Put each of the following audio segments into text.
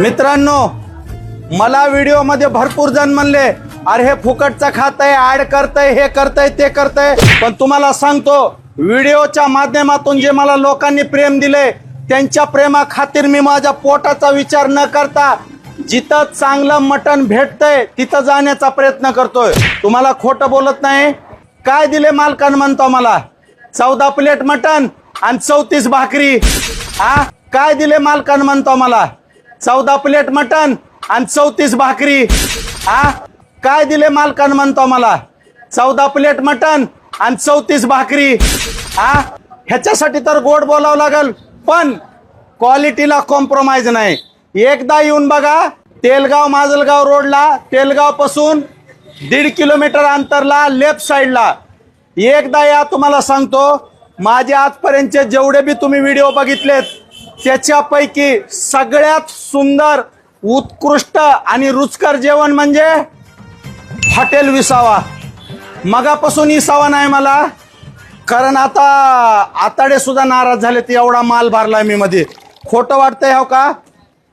मित्रांनो मला व्हिडिओमध्ये भरपूर जण म्हणले अरे हे फुकटचं खातंय ऍड करतंय हे करतंय ते करतंय. पण तुम्हाला सांगतो व्हिडिओच्या माध्यमातून जे मला लोकांनी प्रेम दिले त्यांच्या प्रेमा खातीर मी माझ्या पोटाचा विचार न करता जिथं चांगलं मटण भेटतंय तिथं जाण्याचा प्रयत्न करतोय. तुम्हाला खोटं बोलत नाही. काय दिले मालकान म्हणतो मला? चौदा प्लेट मटण आणि चौतीस भाकरी. हा काय दिले मालकान म्हणतो मला? चौदा प्लेट मटन आणि चौतीस भाकरी. हा? काय दिले मालकान म्हणतो मला? चौदा प्लेट मटन आणि चौतीस भाकरी. हा? ह्याच्यासाठी तर गोड बोलावं लागल पण क्वालिटीला कॉम्प्रोमाइज नाही. एकदा येऊन बघा तेलगाव माजलगाव रोडला तेलगावपासून दीड किलोमीटर अंतरला लेफ्ट साईडला एकदा या तुम्हाला सांगतो माझे आजपर्यंतचे जेवढे बी तुम्ही व्हिडिओ बघितलेत त्याच्यापैकी सगळ्यात सुंदर उत्कृष्ट आणि रुचकर जेवण म्हणजे हॉटेल विसावा. मगापासून विसावा नाही मला. कारण आता आताडे सुद्धा नाराज झाले ते एवढा माल भरलाय मी मध्ये. खोटं वाटतंय हो का?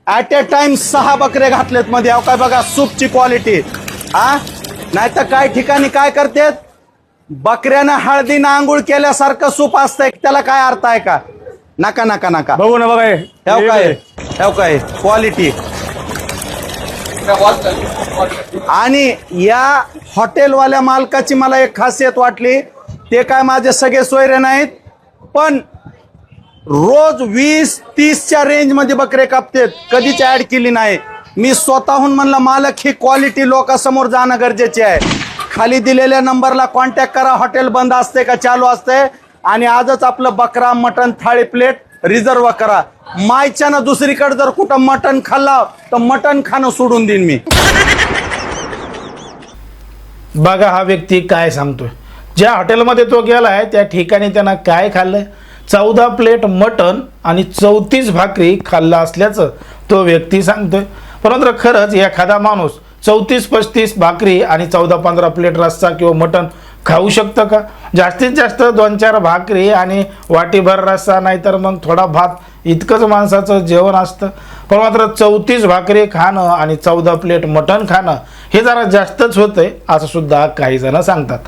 ॲट ए टाइम सहा बकरे घातलेत मध्ये. हो काय बघा सूपची क्वालिटी हा नाही तर काय ठिकाणी काय करतेत? बकऱ्यानं हळदीनं आंघोळ केल्यासारखं सूप असतंय. त्याला काय अर्थ आहे का? नका नका नका. बघू ना बघा हे. ठेव काय? ठेव काय? क्वालिटी आणि या हॉटेलवाल्या मालकाची मला एक खासियत वाटली. ते काय माझे सगळे सोयरे नाहीत पण रोज वीस तीसच्या रेंजमध्ये बकरे कापतेत. कधीच ऍड केली नाही. मी स्वतःहून म्हणलं मालक ही क्वालिटी लोकांसमोर जाणं गरजेचे आहे. खाली दिलेल्या नंबरला कॉन्टॅक्ट करा. हॉटेल बंद असते का? चालू असते. आणि आजच आपलं बकरा मटन थाळी प्लेट रिझर्व करा. मायच्यानं दुसरीकडे जर कुठं मटन खाल्ला तर मटन खाणं सोडून देईन मी. बघा हा व्यक्ती काय सांगतोय. ज्या हॉटेलमध्ये तो गेलाय त्या ठिकाणी त्यानं काय खाल्लंय चौदा प्लेट मटन आणि चौतीस भाकरी खाल्ला असल्याचं तो व्यक्ती सांगतोय. परंतु खरंच एखादा माणूस चौतीस पस्तीस भाकरी आणि चौदा पंधरा प्लेट रस्सा किंवा मटन खाऊ शकतं का? जास्तीत जास्त दोन चार भाकरी आणि वाटीभर रस्सा नाहीतर मग थोडा भात इतकंच माणसाचं जेवण असतं. पण मात्र चौतीस भाकरी खाणं आणि चौदा प्लेट मटण खाणं हे जरा जास्तच होतं आहे असं सुद्धा काही जण सांगतात.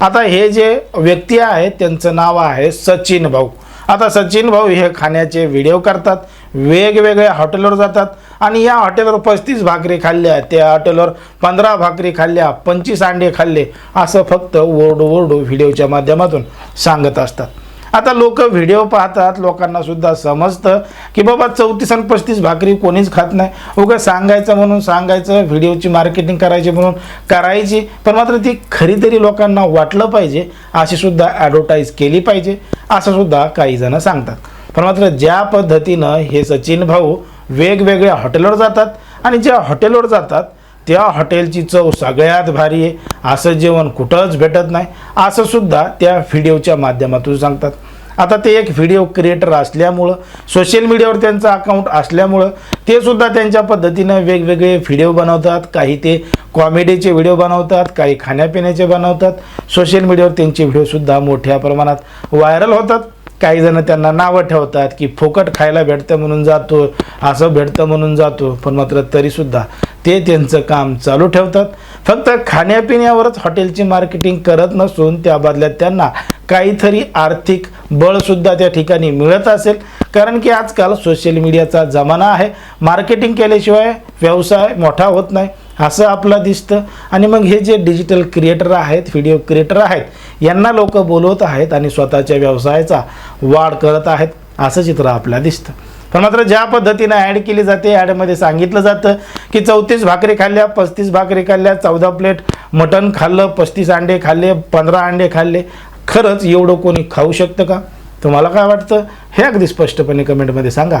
आता हे जे व्यक्ती आहेत त्यांचं नाव आहे सचिन भाऊ. आता सचिन भाऊ हे खाण्याचे व्हिडिओ करतात वेगवेगळ्या हॉटेलवर जातात आणि या हॉटेलवर पस्तीस भाकरी खाल्ल्या त्या हॉटेलवर पंधरा भाकरी खाल्ल्या पंचवीस अंडे खाल्ले असं फक्त ओरडू ओरडू व्हिडिओच्या माध्यमातून सांगत असतात. आता लोक व्हिडिओ पाहतात लोकांना सुद्धा समजतं की बाबा चौतीस आणि पस्तीस भाकरी कोणीच खात नाही. उगा सांगायचं म्हणून सांगायचं व्हिडिओची मार्केटिंग करायची म्हणून करायची पण मात्र ती खरी तरी लोकांना वाटलं पाहिजे अशी सुद्धा ॲडव्हर्टाईज केली पाहिजे असं सुद्धा काही जण सांगतात. पण मात्र ज्या पद्धतीनं हे सचिन भाऊ वेगवेगळ्या हॉटेलवर जातात आणि ज्या हॉटेलवर जातात त्या हॉटेलची चव सगळ्यात भारी आहे. असं जेवण कुठंच भेटत नाही. असं सुद्धा त्या व्हिडिओच्या माध्यमातून सांगतात. आता ते एक व्हिडिओ क्रिएटर असल्यामुळं सोशल मीडियावर त्यांचं अकाउंट असल्यामुळं ते सुद्धा त्यांच्या पद्धतीनं वेगवेगळे व्हिडिओ बनवतात. काही ते कॉमेडीचे व्हिडिओ बनवतात काही खाण्यापिण्याचे बनवतात. सोशल मीडियावर त्यांचे व्हिडिओसुद्धा मोठ्या प्रमाणात व्हायरल होतात. काही जण त्यांना नावं ठेवतात की फुकट खायला भेटतं म्हणून जातो असं भेटतं म्हणून जातो पण मात्र तरीसुद्धा ते त्यांचं काम चालू ठेवतात. फक्त खाण्यापिण्यावरच हॉटेलची मार्केटिंग करत नसून त्या बदल्यात त्यांना काहीतरी आर्थिक बळसुद्धा त्या ठिकाणी मिळत असेल. कारण की आजकाल सोशल मीडियाचा जमाना आहे. मार्केटिंग केल्याशिवाय व्यवसाय मोठा होत नाही. असं आपलं दिसतं. आणि मग हे जे डिजिटल क्रिएटर आहेत व्हिडिओ क्रिएटर आहेत यांना लोक बोलवत आहेत आणि स्वतःच्या व्यवसायाचा वाढ करत आहेत असं चित्र आपल्याला दिसतं. पण मात्र ज्या पद्धतीनं ॲड केली जाते ॲडमध्ये सांगितलं जातं की चौतीस भाकरी खाल्ल्या पस्तीस भाकरी खाल्ल्या चौदा प्लेट मटण खाल्लं पस्तीस अंडे खाल्ले पंधरा अंडे खाल्ले खरंच एवढं कोणी खाऊ शकतं का? तुम्हाला काय वाटतं? हे अगदी स्पष्टपणे कमेंटमध्ये सांगा.